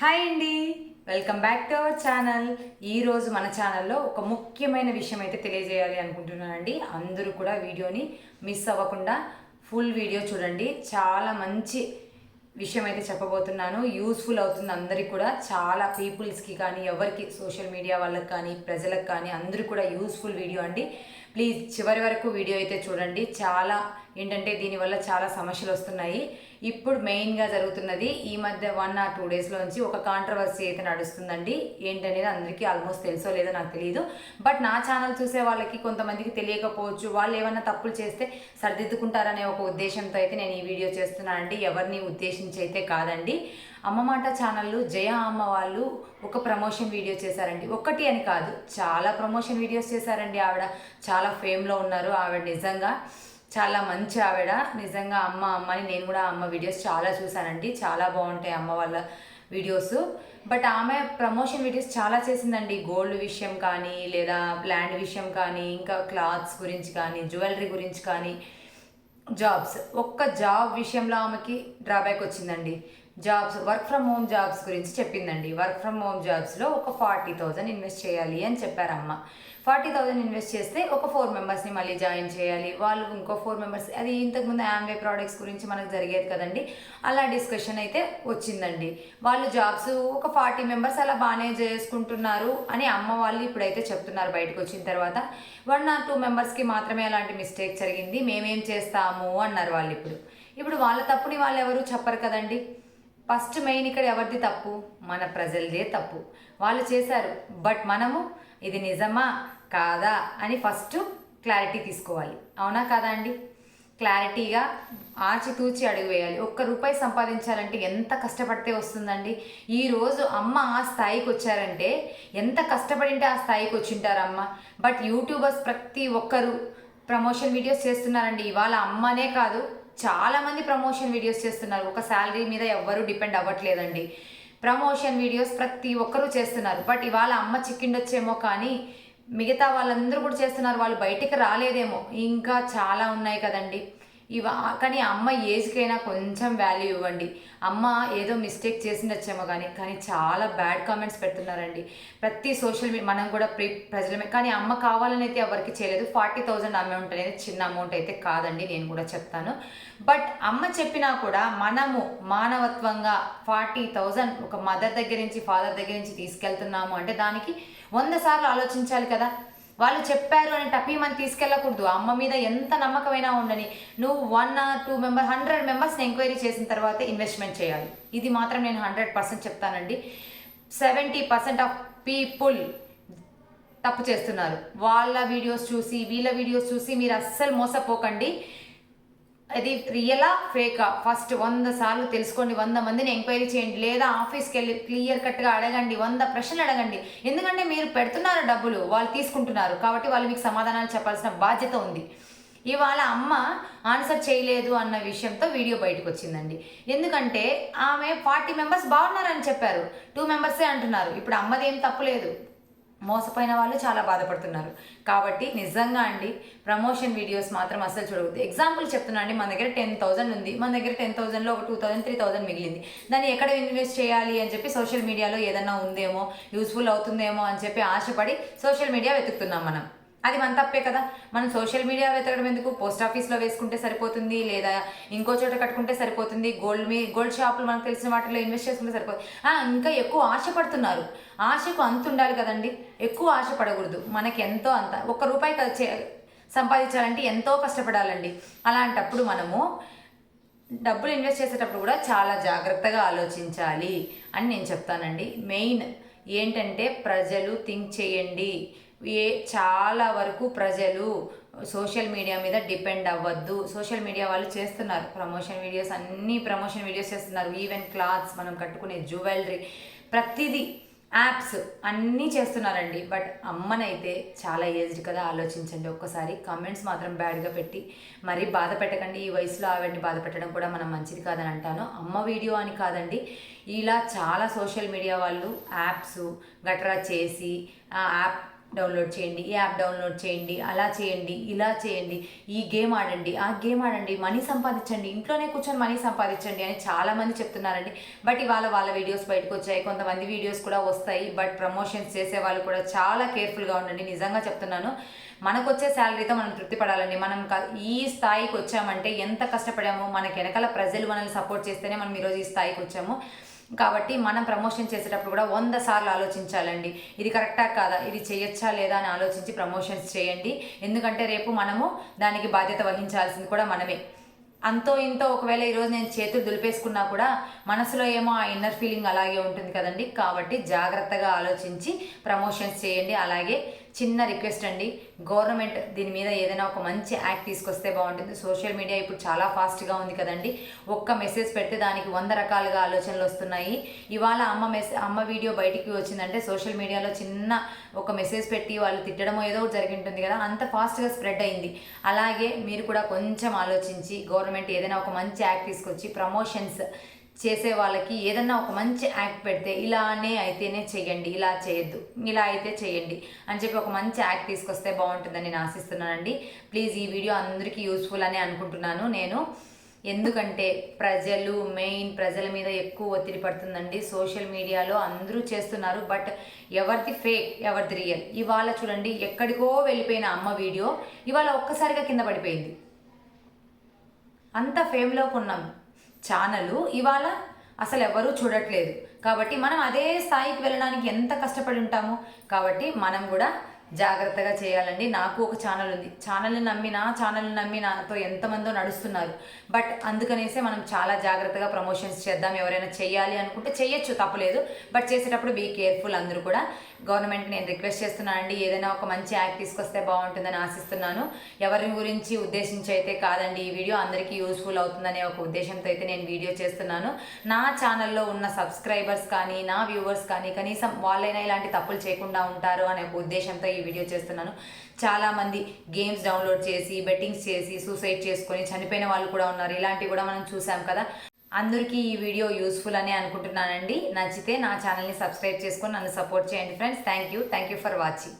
Hi అండి. Welcome back to our channel. ఈరోజు మన ఛానల్లో ఒక ముఖ్యమైన విషయం అయితే తెలియజేయాలి అనుకుంటున్నానండి. అందరూ కూడా వీడియోని మిస్ అవ్వకుండా ఫుల్ వీడియో చూడండి. చాలా మంచి విషయం అయితే చెప్పబోతున్నాను. యూస్ఫుల్ అవుతుంది అందరికి కూడా. చాలా పీపుల్స్కి కానీ ఎవరికి సోషల్ మీడియా వాళ్ళకి కానీ ప్రజలకు కానీ అందరూ కూడా యూస్ఫుల్ వీడియో అండి. ప్లీజ్ చివరి వరకు వీడియో అయితే చూడండి. చాలా ఏంటంటే దీనివల్ల చాలా సమస్యలు వస్తున్నాయి. ఇప్పుడు మెయిన్గా జరుగుతున్నది ఈ మధ్య వన్ ఆర్ టూ డేస్లోంచి ఒక కాంట్రవర్సీ అయితే నడుస్తుందండి. ఏంటనేది అందరికీ ఆల్మోస్ట్ తెలుసో లేదో నాకు తెలియదు బట్ నా ఛానల్ చూసే వాళ్ళకి కొంతమందికి తెలియకపోవచ్చు. వాళ్ళు ఏమైనా తప్పులు చేస్తే సరిదిద్దుకుంటారనే ఒక ఉద్దేశంతో అయితే నేను ఈ వీడియో చేస్తున్నానండి ఎవరిని ఉద్దేశించి అయితే కాదండి. అమ్మ మాట ఛానళ్ళు జయ అమ్మ వాళ్ళు ఒక ప్రమోషన్ వీడియో చేశారండి. ఒకటి అని కాదు చాలా ప్రమోషన్ వీడియోస్ చేశారండి ఆవిడ. చాలా ఫేమ్లో ఉన్నారు ఆవిడ నిజంగా. చాలా మంచి ఆవిడ. నిజంగా అమ్మ అమ్మని నేను కూడా అమ్మ వీడియోస్ చాలా చూశానండి. చాలా బాగుంటాయి అమ్మ వాళ్ళ వీడియోస్ బట్ ఆమె ప్రమోషన్ వీడియోస్ చాలా చేసిందండి. గోల్డ్ విషయం కానీ లేదా ల్యాండ్ విషయం కానీ ఇంకా క్లాత్స్ గురించి కానీ జ్యువెలరీ గురించి కానీ జాబ్స్ ఒక్క జాబ్ విషయంలో ఆమెకి డ్రాబ్యాక్ వచ్చిందండి. Jobs work from home jobs గురించి చెప్పిందండి. వర్క్ ఫ్రమ్ హోమ్ జాబ్స్లో ఒక ఫార్టీ థౌజండ్ ఇన్వెస్ట్ చేయాలి అని చెప్పారమ్మ. ఫార్టీ థౌజండ్ ఇన్వెస్ట్ చేస్తే ఒక ఫోర్ మెంబర్స్ని మళ్ళీ జాయిన్ చేయాలి. వాళ్ళు ఇంకో ఫోర్ మెంబర్స్ అది ఇంతకుముందు యామ్వే ప్రోడక్ట్స్ గురించి మనకు జరిగేది కదండి. అలా డిస్కషన్ అయితే వచ్చిందండి. వాళ్ళు జాబ్స్ ఒక ఫార్టీ మెంబర్స్ అలా బాగానే చేసుకుంటున్నారు అని అమ్మ వాళ్ళు ఇప్పుడైతే చెప్తున్నారు బయటకు వచ్చిన తర్వాత. వన్ ఆర్ టూ మెంబర్స్కి మాత్రమే అలాంటి మిస్టేక్ జరిగింది. మేమేం చేస్తాము అన్నారు వాళ్ళు ఇప్పుడు. ఇప్పుడు వాళ్ళ తప్పుని వాళ్ళు ఎవరు చెప్పరు కదండి. ఫస్ట్ మెయిన్ ఇక్కడ ఎవరిది తప్పు? మన ప్రజలదే తప్పు. వాళ్ళు చేశారు బట్ మనము ఇది నిజమా కాదా అని ఫస్ట్ క్లారిటీ తీసుకోవాలి. అవునా కాదా అండి? క్లారిటీగా ఆచితూచి అడుగు వేయాలి. ఒక్క రూపాయి సంపాదించాలంటే ఎంత కష్టపడితే వస్తుందండి? ఈరోజు అమ్మ ఆ స్థాయికి వచ్చారంటే ఎంత కష్టపడింటే ఆ స్థాయికి వచ్చింటారమ్మ. బట్ యూట్యూబర్స్ ప్రతి ఒక్కరు ప్రమోషన్ వీడియోస్ చేస్తున్నారండి. ఇవాళ అమ్మనే కాదు చాలా మంది ప్రమోషన్ వీడియోస్ చేస్తున్నారు. ఒక శాలరీ మీద ఎవ్వరూ డిపెండ్ అవ్వట్లేదండి. ప్రమోషన్ వీడియోస్ ప్రతి ఒక్కరూ చేస్తున్నారు. బట్ ఇవాళ అమ్మ చిక్కిండొచ్చేమో కానీ మిగతా వాళ్ళందరూ కూడా చేస్తున్నారు. వాళ్ళు బయటికి రాలేదేమో. ఇంకా చాలా ఉన్నాయి కదండి. ఇవ కానీ అమ్మ ఏజ్కైనా కొంచెం వాల్యూ ఇవ్వండి. అమ్మ ఏదో మిస్టేక్ చేసిండొచ్చేమో కానీ కానీ చాలా బ్యాడ్ కామెంట్స్ పెడుతున్నారండి. ప్రతి సోషల్ మీడియా మనం కూడా ప్రి ప్రజలమే కానీ అమ్మ కావాలని అయితే ఎవరికి చేయలేదు. ఫార్టీ థౌజండ్ అమౌంట్ అనేది చిన్న అమౌంట్ అయితే కాదండి నేను కూడా చెప్తాను. బట్ అమ్మ చెప్పినా కూడా మనము మానవత్వంగా ఫార్టీ థౌజండ్ ఒక మదర్ దగ్గర నుంచి ఫాదర్ దగ్గర నుంచి తీసుకెళ్తున్నాము అంటే దానికి వంద సార్లు ఆలోచించాలి కదా. వాళ్ళు చెప్పారు అని టపీమని తీసుకెళ్ళకూడదు. అమ్మ మీద ఎంత నమ్మకమైనా ఉండని నువ్వు one or two member hundred మెంబర్స్ని ఎంక్వైరీ చేసిన తర్వాత ఇన్వెస్ట్మెంట్ చేయాలి. ఇది మాత్రం నేను హండ్రెడ్ పర్సెంట్ చెప్తానండి. సెవెంటీ పర్సెంట్ ఆఫ్ పీపుల్ తప్పు చేస్తున్నారు. వాళ్ళ వీడియోస్ చూసి వీళ్ళ వీడియోస్ చూసి మీరు అస్సలు మోసపోకండి. అది రియలా ఫేకా? ఫస్ట్ వంద సార్లు తెలుసుకోండి వంద మందిని ఎంక్వైరీ చేయండి లేదా ఆఫీస్కి వెళ్ళి క్లియర్ కట్గా అడగండి వంద ప్రశ్నలు అడగండి. ఎందుకంటే మీరు పెడుతున్నారు డబ్బులు వాళ్ళు తీసుకుంటున్నారు కాబట్టి వాళ్ళు మీకు సమాధానాలు చెప్పాల్సిన బాధ్యత ఉంది. ఇవాళ అమ్మ ఆన్సర్ చేయలేదు అన్న విషయంతో వీడియో బయటకు వచ్చిందండి ఎందుకంటే ఆమె ఫార్టీ మెంబర్స్ బాగున్నారని చెప్పారు. టూ మెంబర్సే అంటున్నారు. ఇప్పుడు అమ్మది ఏం తప్పులేదు. మోసపోయిన వాళ్ళు చాలా బాధపడుతున్నారు. కాబట్టి నిజంగా అండి ప్రమోషన్ వీడియోస్ మాత్రం అసలు చూడవద్దు. ఎగ్జాంపుల్ చెప్తున్నా అండి మన దగ్గర టెన్ థౌసండ్ ఉంది. మన దగ్గర టెన్ థౌసండ్లో ఒక టూ థౌసండ్ త్రీ థౌసండ్ మిగిలింది. దాన్ని ఎక్కడ ఇన్వెస్ట్ చేయాలి అని చెప్పి సోషల్ మీడియాలో ఏదన్నా ఉందేమో యూస్ఫుల్ అవుతుందేమో అని చెప్పి ఆశపడి సోషల్ మీడియా వెతుకుతున్నాం మనం. అది మన తప్పే కదా. మనం సోషల్ మీడియా వెతకడం ఎందుకు? పోస్ట్ ఆఫీస్లో వేసుకుంటే సరిపోతుంది లేదా ఇంకో చోట కట్టుకుంటే సరిపోతుంది. గోల్డ్ మీ గోల్డ్ షాపులు మనకు తెలిసిన వాటిలో ఇన్వెస్ట్ చేసుకుంటే సరిపోతుంది. ఇంకా ఎక్కువ ఆశపడుతున్నారు. ఆశకు అంత ఉండాలి కదండి. ఎక్కువ ఆశపడకూడదు. మనకి ఎంతో అంత. ఒక్క రూపాయి సంపాదించాలంటే ఎంతో కష్టపడాలండి. అలాంటప్పుడు మనము డబ్బులు ఇన్వెస్ట్ చేసేటప్పుడు కూడా చాలా జాగ్రత్తగా ఆలోచించాలి అని నేను చెప్తానండి. మెయిన్ ఏంటంటే ప్రజలు థింక్ చేయండి. ఏ చాలా వరకు ప్రజలు సోషల్ మీడియా మీద డిపెండ్ అవ్వద్దు. సోషల్ మీడియా వాళ్ళు చేస్తున్నారు. ప్రమోషన్ వీడియోస్ అన్ని ప్రమోషన్ వీడియోస్ చేస్తున్నారు. ఈవెన్ క్లాత్స్ మనం కట్టుకునే జ్యువెలరీ ప్రతిదీ యాప్స్ అన్నీ చేస్తున్నారండి. బట్ అమ్మనైతే చాలా ఏజ్డ్ కదా ఆలోచించండి ఒక్కసారి. కామెంట్స్ మాత్రం బ్యాడ్గా పెట్టి మరీ బాధ పెట్టకండి. ఈ వయసులో ఆవిడని బాధ పెట్టడం కూడా మనం మంచిది కాదని అంటాను. అమ్మ వీడియో అని కాదండి. ఇలా చాలా సోషల్ మీడియా వాళ్ళు యాప్స్ గట్రా చేసి ఆ యాప్ డౌన్లోడ్ చేయండి ఈ యాప్ డౌన్లోడ్ చేయండి అలా చేయండి ఇలా చేయండి ఈ గేమ్ ఆడండి ఆ గేమ్ ఆడండి మనీ సంపాదించండి ఇంట్లోనే కూర్చొని మనీ సంపాదించండి అని చాలామంది చెప్తున్నారండి. బట్ ఇవాళ వాళ్ళ వీడియోస్ బయటకు వచ్చాయి కొంతమంది వీడియోస్ కూడా వస్తాయి బట్ ప్రమోషన్స్ చేసే వాళ్ళు కూడా చాలా కేర్ఫుల్గా ఉండండి నిజంగా చెప్తున్నాను. మనకు వచ్చే శాలరీతో మనం తృప్తి పడాలండి. మనం ఈ స్థాయికి వచ్చామంటే ఎంత కష్టపడామో మనకి వెనకాల ప్రజలు మనల్ని సపోర్ట్ చేస్తేనే మనం ఈరోజు ఈ స్థాయికి వచ్చాము. కాబట్టి మనం ప్రమోషన్ చేసేటప్పుడు కూడా వంద సార్లు ఆలోచించాలండి. ఇది కరెక్టా కాదా? ఇది చేయొచ్చా లేదా అని ఆలోచించి ప్రమోషన్స్ చేయండి. ఎందుకంటే రేపు మనము దానికి బాధ్యత వహించాల్సింది కూడా మనమే. అంతో ఇంతో ఒకవేళ ఈరోజు నేను చేతులు దులిపేసుకున్నా కూడా మనసులో ఏమో ఆ ఇన్నర్ ఫీలింగ్ అలాగే ఉంటుంది కదండి. కాబట్టి జాగ్రత్తగా ఆలోచించి ప్రమోషన్స్ చేయండి. అలాగే చిన్న రిక్వెస్ట్ అండి. గవర్నమెంట్ దీని మీద ఏదైనా ఒక మంచి యాక్ట్ తీసుకొస్తే బాగుంటుంది. సోషల్ మీడియా ఇప్పుడు చాలా ఫాస్ట్గా ఉంది కదండి. ఒక్క మెసేజ్ పెడితే దానికి వంద రకాలుగా ఆలోచనలు వస్తున్నాయి. ఇవాళ అమ్మ మెస్ అమ్మ వీడియో బయటికి వచ్చిందంటే సోషల్ మీడియాలో చిన్న ఒక మెసేజ్ పెట్టి వాళ్ళు తిట్టడమో ఏదో ఒకటి జరిగి ఉంటుంది కదా. అంత ఫాస్ట్గా స్ప్రెడ్ అయింది. అలాగే మీరు కూడా కొంచెం ఆలోచించి గవర్నమెంట్ ఏదైనా ఒక మంచి యాక్ట్ తీసుకొచ్చి ప్రమోషన్స్ చేసే వాళ్ళకి ఏదన్నా ఒక మంచి యాక్ట్ పెడితే ఇలానే అయితేనే చేయండి ఇలా చేయొద్దు ఇలా అయితే చేయండి అని చెప్పి ఒక మంచి యాక్ట్ తీసుకొస్తే బాగుంటుందని నేను ఆశిస్తున్నానండి. ప్లీజ్ ఈ వీడియో అందరికీ యూస్ఫుల్ అని అనుకుంటున్నాను నేను. ఎందుకంటే ప్రజలు మెయిన్ ప్రజల మీద ఎక్కువ ఒత్తిడి పడుతుందండి. సోషల్ మీడియాలో అందరూ చేస్తున్నారు బట్ ఎవరిది ఫేక్ ఎవరిది రియల్? ఇవాళ చూడండి ఎక్కడికో వెళ్ళిపోయిన అమ్మ వీడియో ఇవాళ ఒక్కసారిగా కింద పడిపోయింది. అంత ఫేమ్లోకి ఉన్నాం. ఛానల్ ఇవాళ అసలు ఎవరూ చూడట్లేదు. కాబట్టి మనం అదే స్థాయికి వెళ్ళడానికి ఎంత కష్టపడి ఉంటామో? కాబట్టి మనం కూడా జాగ్రత్తగా చేయాలండి. నాకు ఒక ఛానల్ ఉంది. ఛానల్ని నమ్మి నా ఛానల్ని నమ్మి నాతో ఎంతమందో నడుస్తున్నారు. బట్ అందుకనేసే మనం చాలా జాగ్రత్తగా ప్రమోషన్స్ చేద్దాం. ఎవరైనా చేయాలి అనుకుంటే చేయొచ్చు తప్పలేదు బట్ చేసేటప్పుడు బీ కేర్ఫుల్ అందరూ కూడా. గవర్నమెంట్ నేను రిక్వెస్ట్ చేస్తున్నానండి ఏదైనా ఒక మంచి యాక్ట్ తీసుకొస్తే బాగుంటుందని ఆశిస్తున్నాను. ఎవరి గురించి ఉద్దేశించి అయితే కాదండి ఈ వీడియో. అందరికీ యూస్ఫుల్ అవుతుందనే ఒక ఉద్దేశంతో అయితే నేను వీడియో చేస్తున్నాను. నా ఛానల్లో ఉన్న సబ్స్క్రైబర్స్ కానీ నా వ్యూవర్స్ కానీ కనీసం వాళ్ళైనా ఇలాంటి తప్పులు చేయకుండా ఉంటారు అనే ఒక ఉద్దేశంతో ఈ వీడియో చేస్తున్నాను. చాలామంది గేమ్స్ డౌన్లోడ్ చేసి బెట్టింగ్స్ చేసి సూసైడ్ చేసుకొని చనిపోయిన వాళ్ళు కూడా ఉన్నారు. ఇలాంటివి కూడా మనం చూసాం కదా. అందరికీ ఈ వీడియో యూస్ఫుల్ అని అనుకుంటున్నానండి. నచ్చితే నా ఛానల్ని సబ్స్క్రైబ్ చేసుకొని నన్ను సపోర్ట్ చేయండి friends thank you thank you for watching